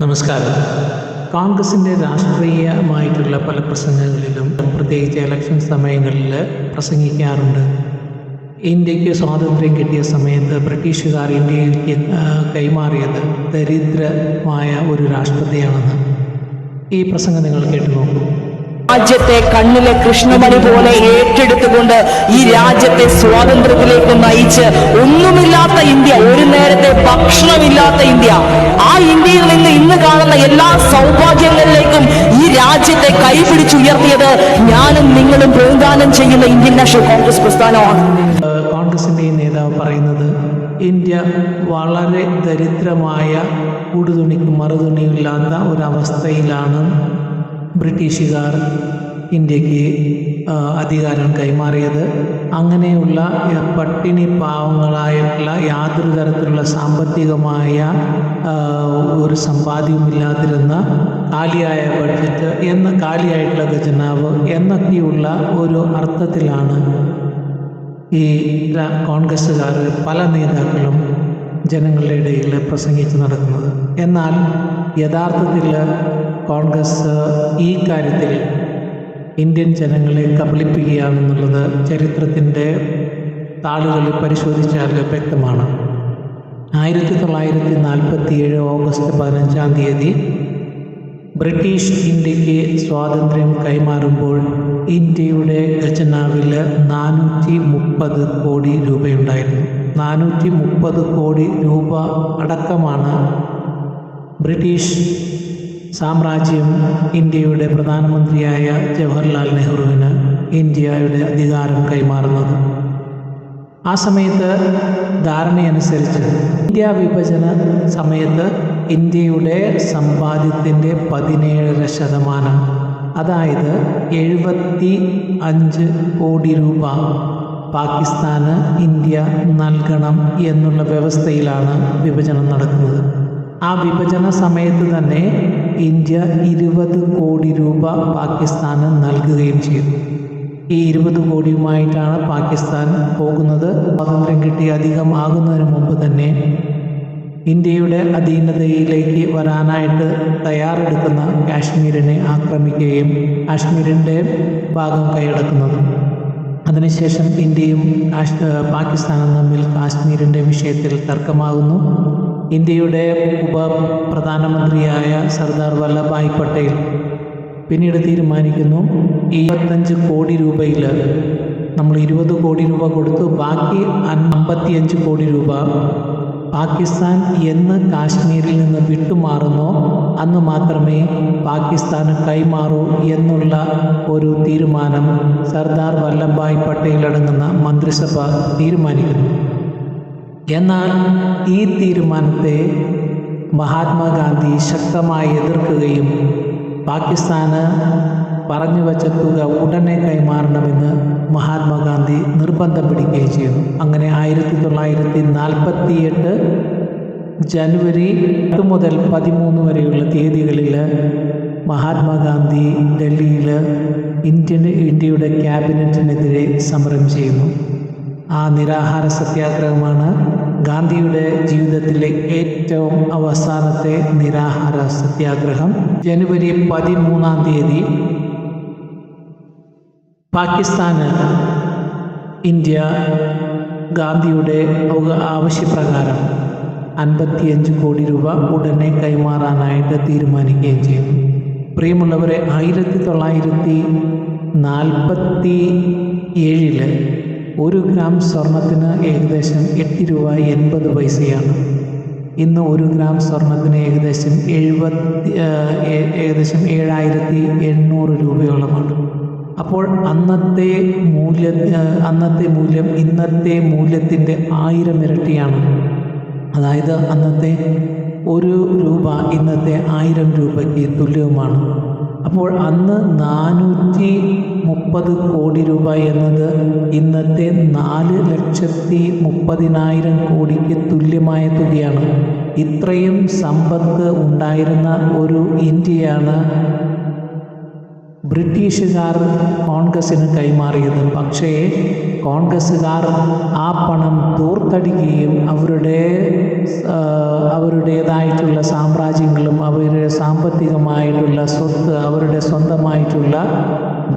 നമസ്കാരം. കോൺഗ്രസിന്റെ രാഷ്ട്രീയമായിട്ടുള്ള പല പ്രസംഗങ്ങളിലും പ്രത്യേകിച്ച് ഇലക്ഷൻ സമയങ്ങളിൽ പ്രസംഗിക്കാറുണ്ട്. ഇന്ത്യയ്ക്ക് സ്വാതന്ത്ര്യം കിട്ടിയ സമയത്ത് ബ്രിട്ടീഷുകാർ ഇന്ത്യയിലേക്ക് കൈമാറിയത് ദരിദ്രമായ ഒരു രാഷ്ട്രത്തെയാണെന്ന്. ഈ പ്രസംഗം നിങ്ങൾ കേട്ടു നോക്കൂ. രാജ്യത്തെ കണ്ണിലെ കൃഷ്ണമണി പോലെ ഏറ്റെടുത്തുകൊണ്ട് ഈ രാജ്യത്തെ സ്വാതന്ത്ര്യത്തിലേക്ക് നയിച്ച് ഒന്നുമില്ലാത്ത ഇന്ത്യ ഒരു നേരത്തെ ഭക്ഷണമില്ലാത്ത ഇന്ത്യ. ആ ഇന്ത്യയിൽ നിന്ന് ഇന്ന് കാണുന്ന എല്ലാ സൗഭാഗ്യങ്ങളിലേക്കും ഈ രാജ്യത്തെ കൈപിടിച്ചുയർത്തിയത് ഞാനും നിങ്ങളും പ്രതിദാനം ചെയ്യുന്ന ഇന്ത്യൻ നാഷണൽ കോൺഗ്രസ് പ്രസ്ഥാനമാണ്. കോൺഗ്രസിന്റെ നേതാവ് പറയുന്നത് ഇന്ത്യ വളരെ ദരിദ്രമായ ഉടുതുണിക്ക് മറുതുണിയില്ലാത്ത ഒരവസ്ഥയിലാണ് ബ്രിട്ടീഷുകാർ ഇന്ത്യയ്ക്ക് അധികാരം കൈമാറിയത്. അങ്ങനെയുള്ള പട്ടിണി പാവങ്ങളായിട്ടുള്ള യാതൊരു തരത്തിലുള്ള സാമ്പത്തികമായ ഒരു സമ്പാദ്യവുമില്ലാതിരുന്ന കാലിയായ ബഡ്ജറ്റ് എന്ന കാലിയായിട്ടുള്ള ഖജനാവ് എന്നൊക്കെയുള്ള ഒരു അർത്ഥത്തിലാണ് ഈ കോൺഗ്രസ്സുകാർ പല നേതാക്കളും ജനങ്ങളുടെ ഇടയിൽ പ്രസംഗിച്ച് നടക്കുന്നത്. എന്നാൽ യഥാർത്ഥത്തിൽ കോൺഗ്രസ് ഈ കാര്യത്തിൽ ഇന്ത്യൻ ജനങ്ങളെ കബളിപ്പിക്കുകയാണെന്നുള്ളത് ചരിത്രത്തിന്റെ താളുകളിൽ പരിശോധിച്ചാൽ വ്യക്തമാണ്. ആയിരത്തി തൊള്ളായിരത്തി നാൽപ്പത്തി ഏഴ് ഓഗസ്റ്റ് പതിനഞ്ചാം തീയതി ബ്രിട്ടീഷ് ഇന്ത്യയ്ക്ക് സ്വാതന്ത്ര്യം കൈമാറുമ്പോൾ ഇന്ത്യയുടെ ഖജനാവിൽ നാനൂറ്റി മുപ്പത് കോടി രൂപയുണ്ടായിരുന്നു. നാനൂറ്റി മുപ്പത് കോടി രൂപ അടക്കമാണ് ബ്രിട്ടീഷ് സാമ്രാജ്യം ഇന്ത്യയുടെ പ്രധാനമന്ത്രിയായ ജവഹർലാൽ നെഹ്റുവിന് ഇന്ത്യയുടെ അധികാരം കൈമാറുന്നത്. ആ സമയത്ത് ധാരണയനുസരിച്ച് ഇന്ത്യ വിഭജന സമയത്ത് ഇന്ത്യയുടെ സമ്പാദ്യത്തിന്റെ പതിനേഴര ശതമാനം അതായത് എഴുപത്തി അഞ്ച് കോടി രൂപ പാകിസ്ഥാന് ഇന്ത്യ നൽകണം എന്നുള്ള വ്യവസ്ഥയിലാണ് വിഭജനം നടക്കുന്നത്. ആ വിഭജന സമയത്ത് തന്നെ ഇന്ത്യ ഇരുപത് കോടി രൂപ പാകിസ്ഥാന് നൽകുകയും ചെയ്തു. ഈ ഇരുപത് കോടിയുമായിട്ടാണ് പാകിസ്ഥാൻ പോകുന്നത്. സ്വാതന്ത്ര്യം കിട്ടി അധികം ആകുന്നതിന് മുമ്പ് തന്നെ ഇന്ത്യയുടെ അധീനതയിലേക്ക് വരാനായിട്ട് തയ്യാറെടുക്കുന്ന കാശ്മീരിനെ ആക്രമിക്കുകയും കാശ്മീരിന്റെ ഭാഗം കൈയടക്കുന്നതും. അതിനുശേഷം ഇന്ത്യയും പാകിസ്ഥാനും തമ്മിൽ കാശ്മീരിന്റെ വിഷയത്തിൽ തർക്കമാകുന്നു. ഇന്ത്യയുടെ ഉപ പ്രധാനമന്ത്രിയായ സർദാർ വല്ലഭായ് പട്ടേൽ പിന്നീട് തീരുമാനിക്കുന്നു ഇരുപത്തഞ്ച് കോടി രൂപയിൽ നമ്മൾ ഇരുപത് കോടി രൂപ കൊടുത്തു ബാക്കി അമ്പത്തിയഞ്ച് കോടി രൂപ പാകിസ്ഥാൻ എന്ന് കാശ്മീരിൽ നിന്ന് വിട്ടുമാറുന്നോ? അന്ന് മാത്രമേ പാകിസ്ഥാന് കൈമാറൂ എന്നുള്ള ഒരു തീരുമാനം സർദാർ വല്ലഭായ് പട്ടേൽ അടങ്ങുന്ന മന്ത്രിസഭ തീരുമാനിക്കുന്നു. എന്നാൽ ഈ തീരുമാനത്തെ മഹാത്മാഗാന്ധി ശക്തമായി എതിർക്കുകയും പാകിസ്ഥാന് പറഞ്ഞു വച്ച തുക ഉടനെ കൈമാറണമെന്ന് മഹാത്മാഗാന്ധി നിർബന്ധം പിടിക്കുകയും ചെയ്തു. അങ്ങനെ ആയിരത്തി തൊള്ളായിരത്തി നാൽപ്പത്തി എട്ട് ജനുവരി എട്ട് മുതൽ പതിമൂന്ന് വരെയുള്ള തീയതികളിൽ മഹാത്മാഗാന്ധി ഡൽഹിയിൽ ഇന്ത്യൻ ഇന്ത്യയുടെ ക്യാബിനറ്റിനെതിരെ സമരം ചെയ്യുന്നു. ആ നിരാഹാര സത്യാഗ്രഹമാണ് ഗാന്ധിയുടെ ജീവിതത്തിലെ ഏറ്റവും അവസാനത്തെ നിരാഹാര സത്യാഗ്രഹം. ജനുവരി പതിമൂന്നാം തീയതി പാകിസ്ഥാന് ഇന്ത്യ ഗാന്ധിയുടെ ആവശ്യപ്രകാരം അൻപത്തിയഞ്ച് കോടി രൂപ ഉടനെ കൈമാറാനായിട്ട് തീരുമാനിക്കുകയും ചെയ്തു. പ്രിയമുള്ളവരെ ആയിരത്തി തൊള്ളായിരത്തി നാൽപ്പത്തി ഏഴിൽ ഒരു ഗ്രാം സ്വർണത്തിന് ഏകദേശം എട്ട് രൂപ എൺപത് പൈസയാണ്. ഇന്ന് ഒരു ഗ്രാം സ്വർണത്തിന് ഏകദേശം എഴുപത്തി ഏകദേശം ഏഴായിരത്തി എണ്ണൂറ് രൂപയോളമാണ്. അപ്പോൾ അന്നത്തെ മൂല്യ അന്നത്തെ മൂല്യം ഇന്നത്തെ മൂല്യത്തിന്റെ ആയിരം ഇരട്ടിയാണ്. അതായത് അന്നത്തെ ഒരു രൂപ ഇന്നത്തെ ആയിരം രൂപയ്ക്ക് തുല്യവുമാണ്. അപ്പോൾ അന്ന് നാനൂറ്റി മുപ്പത് കോടി രൂപ എന്നത് ഇന്നത്തെ നാല് ലക്ഷത്തി മുപ്പതിനായിരം കോടിക്ക് തുല്യമായ തുകയാണ്. ഇത്രയും സമ്പത്ത് ഉണ്ടായിരുന്ന ഒരു ഇന്ത്യയാണ് ബ്രിട്ടീഷുകാർ കോൺഗ്രസിന് കൈമാറിയത്. പക്ഷേ കോൺഗ്രസ്സുകാർ ആ പണം തോർത്തടിക്കുകയും അവരുടെ അവരുടേതായിട്ടുള്ള സാമ്രാജ്യങ്ങളും അവരുടെ സാമ്പത്തികമായിട്ടുള്ള സ്വത്ത് അവരുടെ സ്വന്തമായിട്ടുള്ള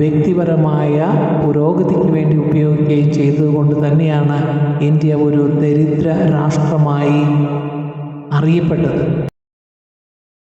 വ്യക്തിപരമായ പുരോഗതിക്ക് വേണ്ടി ഉപയോഗിക്കുകയും ചെയ്തതുകൊണ്ട് തന്നെയാണ് ഇന്ത്യ ഒരു ദരിദ്ര രാഷ്ട്രമായി അറിയപ്പെട്ടത്.